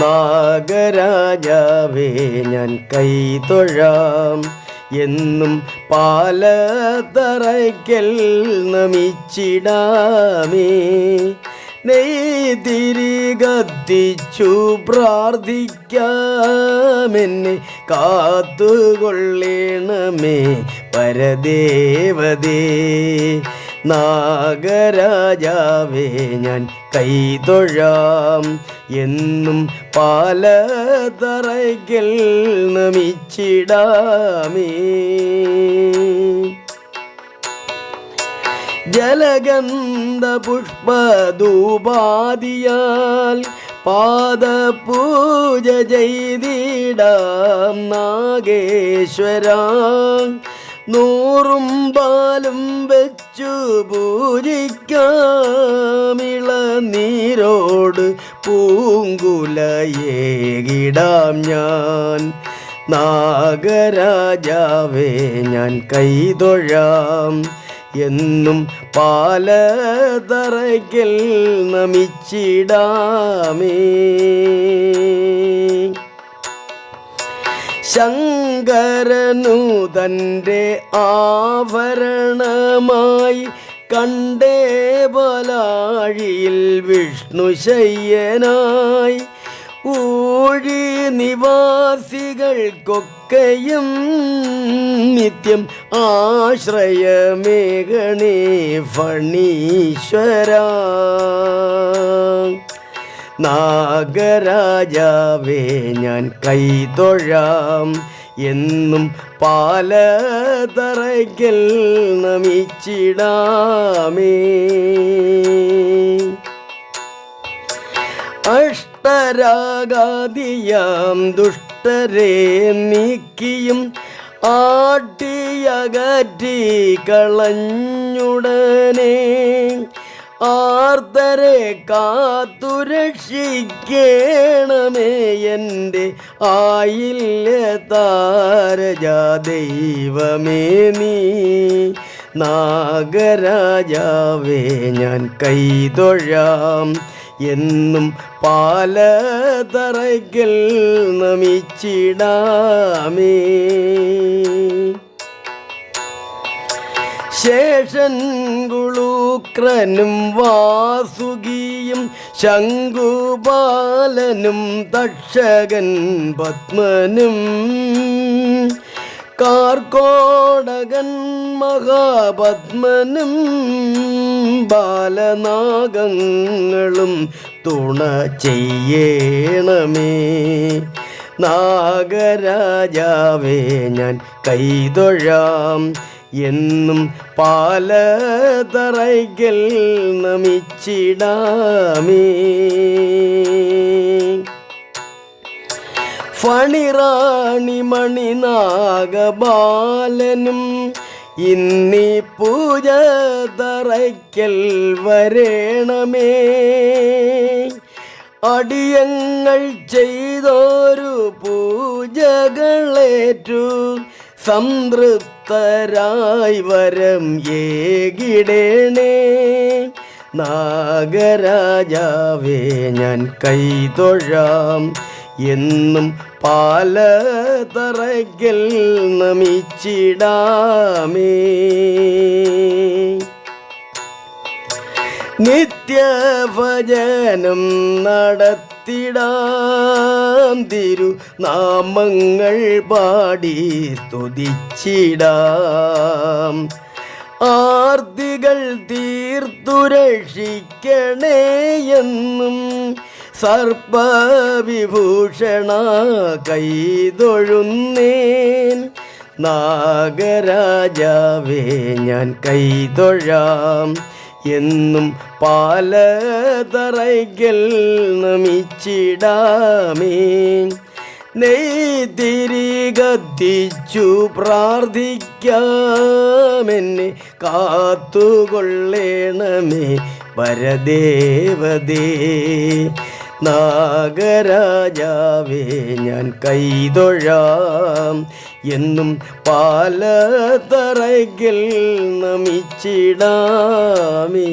നാഗരാജാവേ ഞാൻ കൈ തൊഴാം. എന്നും പാലതറയ്ക്കൽ നമിച്ചിടാമേ. നെയ്തിരി കത്തിച്ചു പ്രാർത്ഥിക്കാമെന്നെ കാത്തുകൊള്ളണമേ പരദേവതേ. നാഗരാജാവേ ഞാൻ കൈതൊഴാം എന്നും പാലതറയ്ക്കൽ നമിച്ചിടാമേ. ജലഗന്ധ പുഷ്പധൂപാദിയാൽ പാദപൂജ ചെയ്തിടാം നാഗേശ്വരാം. നൂറും പാലും വെച്ചു പൂരിക്കാമിള നീരോട് പൂങ്കുലയേകിടാം ഞാൻ. നാഗരാജാവേ ഞാൻ കൈതൊഴാം. എന്നും പാലതറയ്ക്കൽ നമിച്ചിടാമേ. ശങ്കരനു തന്റെ ആവരണമായി കണ്ടേ ബലാഴിയിൽ വിഷ്ണു ശയ്യനായി. ഊഴി നിവാസികൾക്കൊക്കെയും നിത്യം ആശ്രയമേഘണേ ഫണീശ്വര നാഗരാജാവേ ഞാൻ കൈതൊഴാം എന്നും പാലതറയ്ക്കൽ നമിച്ചിടാമേ. അഷ്ടരാഗാദിയാം ദുഷ്ടരെ നീക്കിയും ആട്ടിയകറ്റി കളഞ്ഞുടനെ. ആർത്തരെ കാത്തുരക്ഷിക്കണമേ എന്റെ ആയില്ല താരജാ ദൈവമേ നീ. നാഗരാജാവേ ഞാൻ കൈതൊഴാം എന്നും പാലതറയ്ക്കൽ നമിച്ചിടാമേ. ശേഷൻ കുളൂക്രനും വാസുകിയും ശംഖുപാലനും തക്ഷകൻ പത്മനും കാർക്കോടകൻ മഹാപത്മനും ബാലനാഗങ്ങളും തുണ ചെയ്യണമേ. നാഗരാജാവേ ഞാൻ കൈതൊഴാം. എന്നും പാലതറയ്ക്കൽ നമിച്ചിടാമേ. ഫണിറാണി മണിനാഗബാലനും ഇന്നി പൂജ തറയ്ക്കൽ വരേണമേ. അടിയങ്ങൾ ചെയ്തോരു പൂജകളേറ്റു സംതൃപ്തരായി വരം ഏകിടേണേ. നാഗരാജാവേ ഞാൻ കൈതൊഴാം എന്നും പാലതറയ്ക്കൽ നമിച്ചിടാമേ. നിത്യഭജനം നടത്തിടാം. തിരു നാമങ്ങൾ പാടി സ്തുതിച്ചിടാം ആർത്തികൾ തീർത്തു രക്ഷിക്കണേ എന്നും സർപ്പവിഭൂഷണ കൈതൊഴുന്നേൻ. നാഗരാജാവേ ഞാൻ കൈതൊഴാം. എന്നും പാലതറയ്ക്കൽ നമിച്ചിടാമേ. നെയ്തിരി കത്തിച്ചു പ്രാർത്ഥിക്കാമെന്നെ കാത്തുകൊള്ളേണമേ പരദേവതേ നാഗരാജാവേ ഞാൻ കൈതൊഴാം. എന്നും പാലതറയ്ക്കൽ നമിച്ചിടാമേ